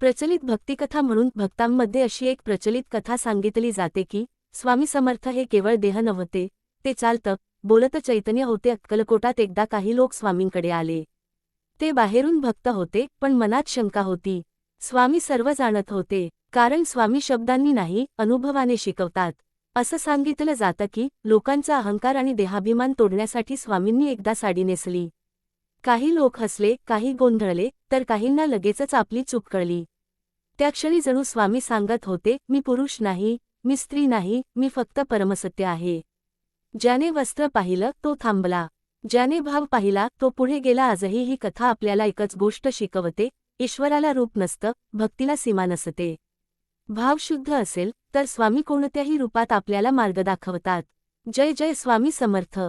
प्रचलित भक्तिकथा म्हणून भक्तांमध्ये अशी एक प्रचलित कथा सांगितली जाते की स्वामी समर्थ हे केवळ देह नव्हते ते चालतं बोलत चैतन्य होते अक्कलकोटात एकदा काही लोक स्वामींकडे आले. ते बाहेरून भक्त होते पण मनात शंका होती. स्वामी सर्व जाणत होते कारण स्वामी शब्दांनी नाही अनुभवाने शिकवतात. असं सांगितलं जातं की लोकांचा अहंकार आणि देहाभिमान तोडण्यासाठी स्वामींनी एकदा साडी नेसली. काही लोक हसले काही गोंधळले तर काहींना लगेचच आपली चूक कळली. त्या क्षणी जणू स्वामी सांगत होते मी पुरुष नाही मी स्त्री नाही मी फक्त परमसत्य आहे. ज्याने वस्त्र पाहिलं तो थांबला. ज्याने भाव पाहिला तो पुढे गेला. आजही ही कथा आपल्याला एकच गोष्ट शिकवते ईश्वराला रूप नसतं भक्तीला सीमा नसते. भाव शुद्ध असेल तर स्वामी कोणत्याही रूपात आपल्याला मार्ग दाखवतात. जय जय स्वामी समर्थ.